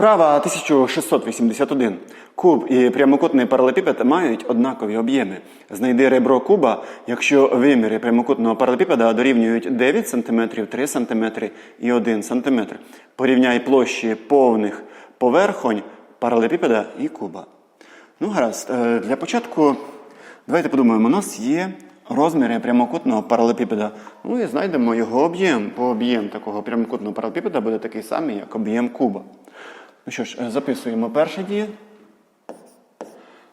Вправа 1681. Куб і прямокутний паралепіпед мають однакові об'єми. Знайди ребро куба, якщо виміри прямокутного паралепіпеда дорівнюють 9 см, 3 см і 1 см. Порівняй площі повних поверхонь паралепіпеда і куба. Ну, гаразд. Е, Для початку давайте подумаємо, у нас є розміри прямокутного паралепіпеда. Ну і знайдемо його об'єм. Бо об'єм такого прямокутного паралепіпеда буде такий самий, як об'єм куба. Ну що ж, е, записуємо перше діє.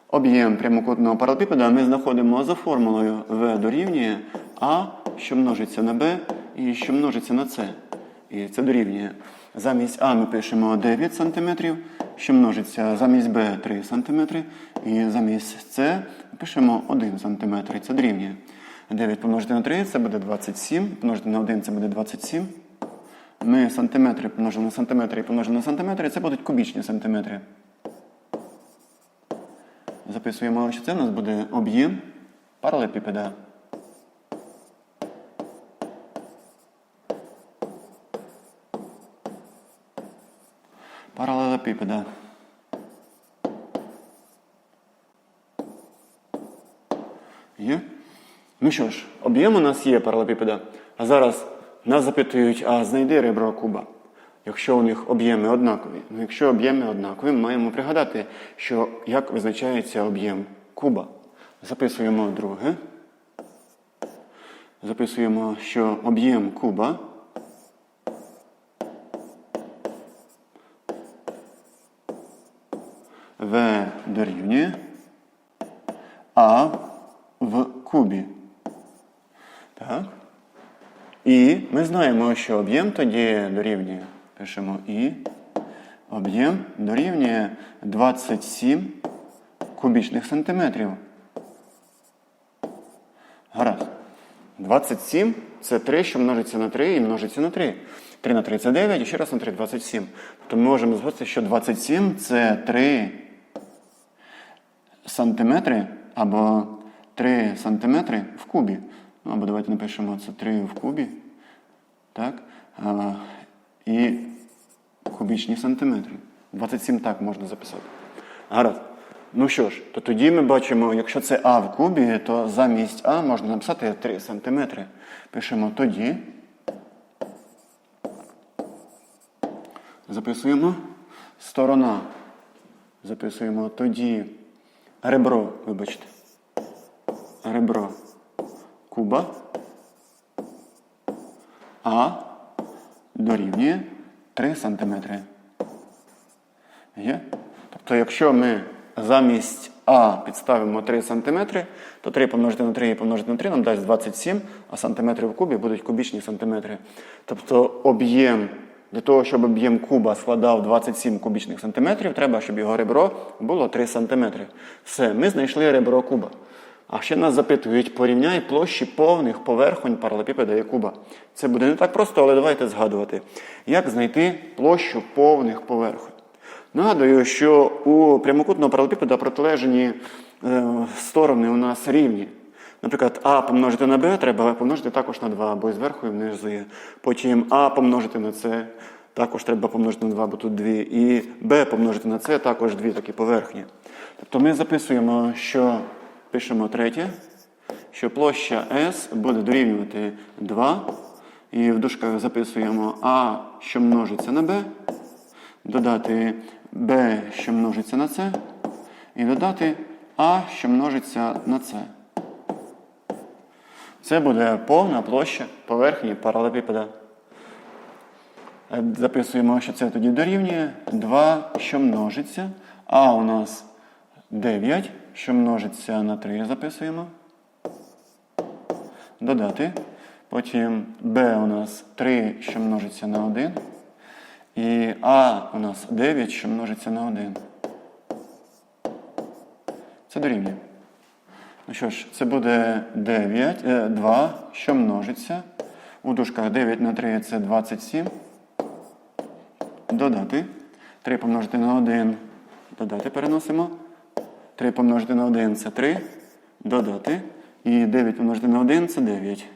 Об'єм прямокутного паралепіпеда ми знаходимо за формулою В дорівнює А, що множиться на Б, і що множиться на С. І це дорівнює. Замість А ми пишемо 9 см, що множиться замість Б 3 см, і замість С пишемо 1 см. Це дорівнює. 9 помножити на 3 це буде 27, помножити на 1 це буде 27. Ми сантиметри помножимо на сантиметри і помножимо на сантиметри, це будуть кубічні сантиметри. Записуємо, що це у нас буде об'єм паралепіпеда. Паралелепіпеда. Є? Ну що ж, об'єм у нас є паралепіпеда. А зараз нас запитують, а знайди ребро куба. Якщо у них об'єми однакові. Ну, якщо об'єми однакові, ми маємо пригадати, що як визначається об'єм куба. Записуємо друге. Записуємо, що об'єм куба В дорівнює А в кубі. Так. І ми знаємо, що об'єм тоді дорівнює. Пишемо І. Об'єм дорівнює 27 кубічних сантиметрів. Гаразд. 27 це 3, що множиться на 3 і множиться на 3. 3 на 3 це 9, і ще раз на 3 27. Тобто ми можемо згодити, що 27 це 3 сантиметри або 3 сантиметри в кубі. Ну, або давайте напишемо це 3 в кубі. Так? А, і кубічні сантиметри. 27 так можна записати. Гаразд. Ну що ж, то тоді ми бачимо, якщо це А в кубі, то замість А можна написати 3 см. Пишемо тоді. Записуємо сторона. Записуємо тоді ребро, вибачте. Ребро куба. А дорівнює 3 см. Є? Тобто, якщо ми замість А підставимо 3 см, то 3 помножити на 3 і помножити на 3 нам дасть 27, а сантиметри в кубі будуть кубічні сантиметри. Тобто об'єм, для того, щоб об'єм куба складав 27 кубічних сантиметрів, треба, щоб його ребро було 3 сантиметри. Все, ми знайшли ребро куба. А ще нас запитують, порівняй площі повних поверхонь паралепіпеда і куба. Це буде не так просто, але давайте згадувати, як знайти площу повних поверхонь. Нагадую, що у прямокутного паралепіпеда протилежні е, сторони у нас рівні. Наприклад, А помножити на Б треба помножити також на 2, бо і зверху і внизу є. Потім А помножити на С, також треба помножити на 2, бо тут 2. І Б помножити на С, також дві такі поверхні. Тобто ми записуємо, що пишемо третє, що площа S буде дорівнювати 2. І в дужках записуємо А, що множиться на Б, додати b, що множиться на c, і додати а, що множиться на c. Це буде повна площа поверхні паралепіпеда. Е, Записуємо, що це тоді дорівнює 2, що множиться. А у нас 9, що множиться на 3, записуємо. Додати. Потім b у нас 3, що множиться на 1. І А у нас 9, що множиться на 1. Це дорівнює. Ну що ж, це буде 9, е, 2, що множиться. У дужках 9 на 3 це 27. Додати. 3 помножити на 1. Додати переносимо. 3 помножити на 1 це 3. Додати. І 9 помножити на 1 це 9.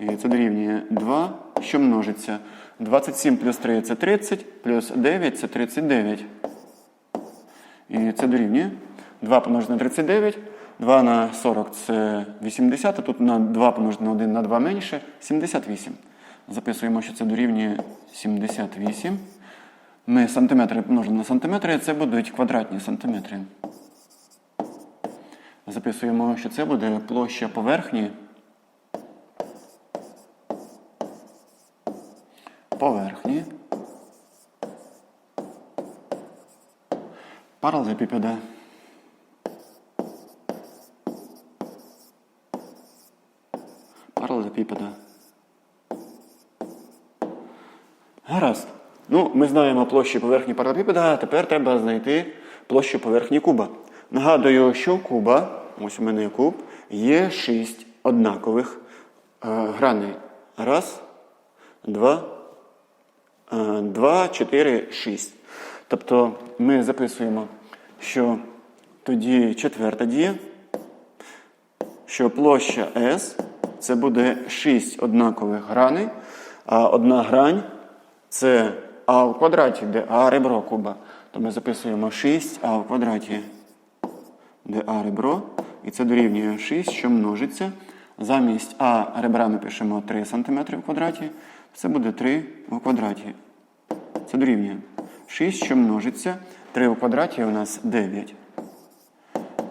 І це дорівнює 2, що множиться. 27 плюс 3 це 30, плюс 9 це 39. І це дорівнює. 2 помножити на 39, 2 на 40 це 80, а тут на 2 помножити на 1 на 2 менше 78. Записуємо, що це дорівнює 78. Ми сантиметри помножимо на сантиметри, це будуть квадратні сантиметри. Записуємо, що це буде площа поверхні. Поверхні. Паралелепіпеда. Паралелепіпеда. Гаразд. Ну, ми знаємо площу поверхні паралелепіпеда, а тепер треба знайти площу поверхні куба. Нагадую, що куба, ось у мене куб, є шість однакових е, граней. Раз, два, е, два, чотири, шість. Тобто ми записуємо, що тоді четверта дія, що площа S це буде 6 однакових граней, а одна грань це А в квадраті, де А ребро куба. То ми записуємо 6А в квадраті, де А ребро. І це дорівнює 6, що множиться. Замість А ребра ми пишемо 3 см в квадраті. Це буде 3 у квадраті. Це дорівнює 6, що множиться. 3 у квадраті у нас 9.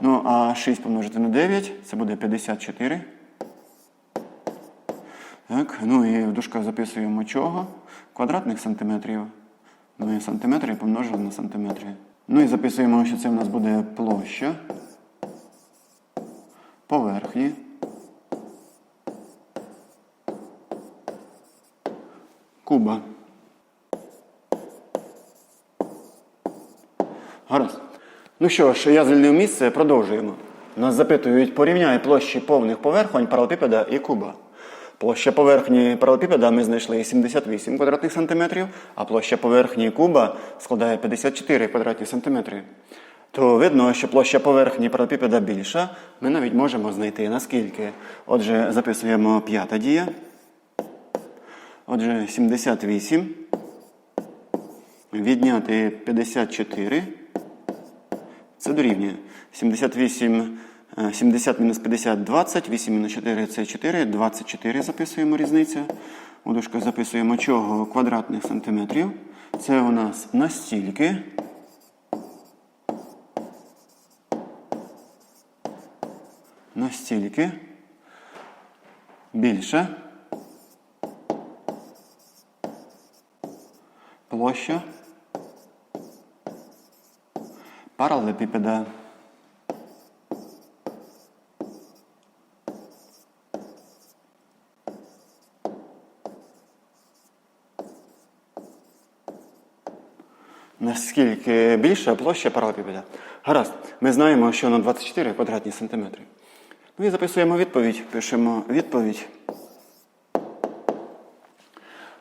Ну, а 6 помножити на 9 це буде 54. Так, ну і в дужках записуємо чого? Квадратних сантиметрів. Ми сантиметри помножили на сантиметри. Ну і записуємо, що це в нас буде площа поверхні. Куба. Гаразд. Ну що ж, я звільнив місце, продовжуємо. Нас запитують, порівняй площі повних поверхонь паралепіпеда і куба. Площа поверхні паралепіпеда ми знайшли 78 квадратних сантиметрів, а площа поверхні куба складає 54 квадратні сантиметри. То видно, що площа поверхні паралепіпеда більша, ми навіть можемо знайти наскільки. Отже, записуємо п'ята дія. Отже, 78. Відняти 54. Це дорівнює 78, е, 70 мінус 50 20, 8 мінус 4 це 4, 24 записуємо різницю. У дужках записуємо чого квадратних сантиметрів. Це у нас настільки. Настільки. Більше. Площа. Паралелепіпеда. Наскільки більша площа паралелепіпеда? Гаразд. Ми знаємо, що на 24 квадратні сантиметри. Ну і записуємо відповідь. Пишемо відповідь.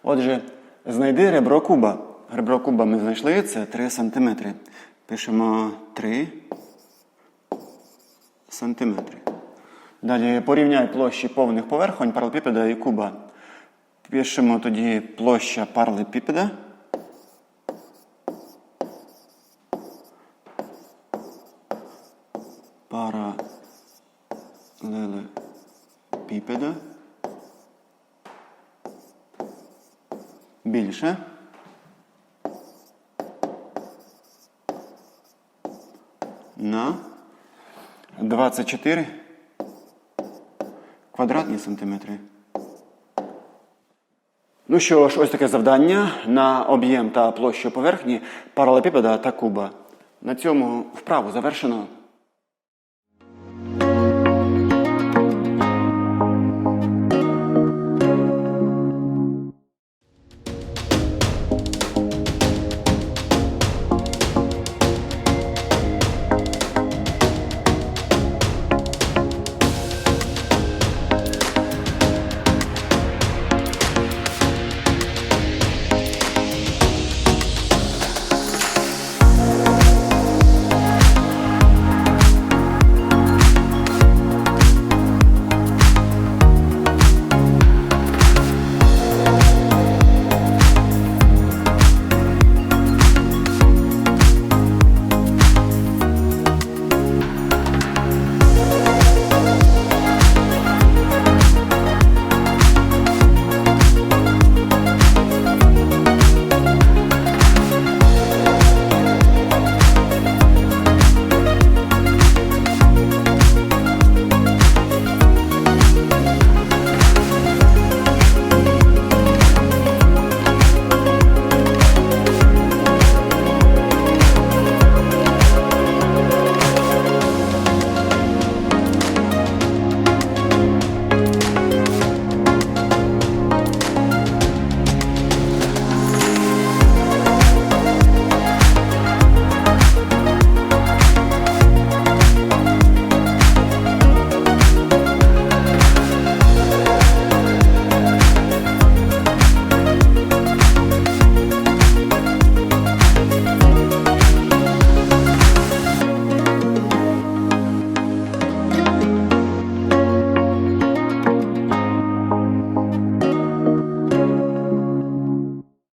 Отже, знайди ребро куба. Ребро куба ми знайшли, це 3 см. Пишемо 3 см. Далі порівняй площі повних поверхонь паралепіпеда і куба. Пишемо тоді площа паралепіпеда. Паралелепіпеда. Більше. На 24 квадратні сантиметри. Ну що ж, ось таке завдання на об'єм та площу поверхні паралепіпеда та куба. На цьому вправу завершено.